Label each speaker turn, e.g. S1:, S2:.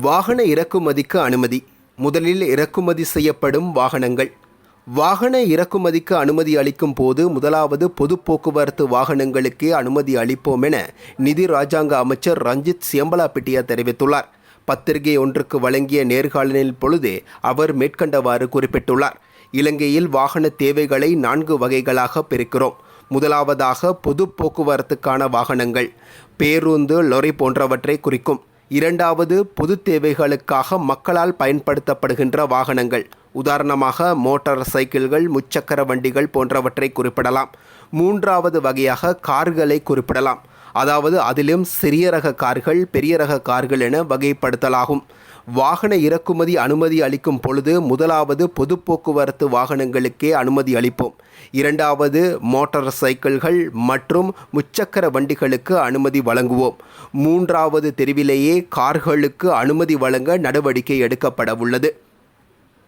S1: வாகன இறக்குமதிக்கு அனுமதி. முதலில் இறக்குமதி செய்யப்படும் வாகனங்கள். வாகன இறக்குமதிக்கு அனுமதி அளிக்கும் போது முதலாவது பொது போக்குவரத்து வாகனங்களுக்கே அனுமதி அளிப்போம் என நிதி ராஜாங்க அமைச்சர் ரஞ்சித் சியம்பலாப்பிட்டியா தெரிவித்துள்ளார். பத்திரிகை ஒன்றுக்கு வழங்கிய நேர்காணலின் பொழுதே அவர் மேற்கண்டவாறு குறிப்பிட்டுள்ளார். இலங்கையில் வாகன தேவைகளை நான்கு வகைகளாக பிரிக்கிறோம். முதலாவதாக பொது போக்குவரத்துக்கான வாகனங்கள். பேருந்து லொரி போன்றவற்றை குறிக்கும். இரண்டாவது பொது தேவைகளுக்காக மக்களால் பயன்படுத்தப்படுகின்ற வாகனங்கள். உதாரணமாக மோட்டார் சைக்கிள்கள் முச்சக்கர வண்டிகள் போன்றவற்றை குறிப்பிடலாம். மூன்றாவது வகையாக கார்களை குறிப்பிடலாம். அதாவது அதிலும் சிறிய ரக கார்கள் பெரிய ரக கார்கள் என வகைப்படுத்தலாகும். வாகன இறக்குமதி அனுமதி அளிக்கும் பொழுது முதலாவது பொது போக்குவரத்து வாகனங்களுக்கே அனுமதி அளிப்போம். இரண்டாவது மோட்டார் சைக்கிள்கள் மற்றும் முச்சக்கர வண்டிகளுக்கு அனுமதி வழங்குவோம். மூன்றாவது தெருவிலேயே கார்களுக்கு அனுமதி வழங்க நடவடிக்கை எடுக்கப்பட உள்ளது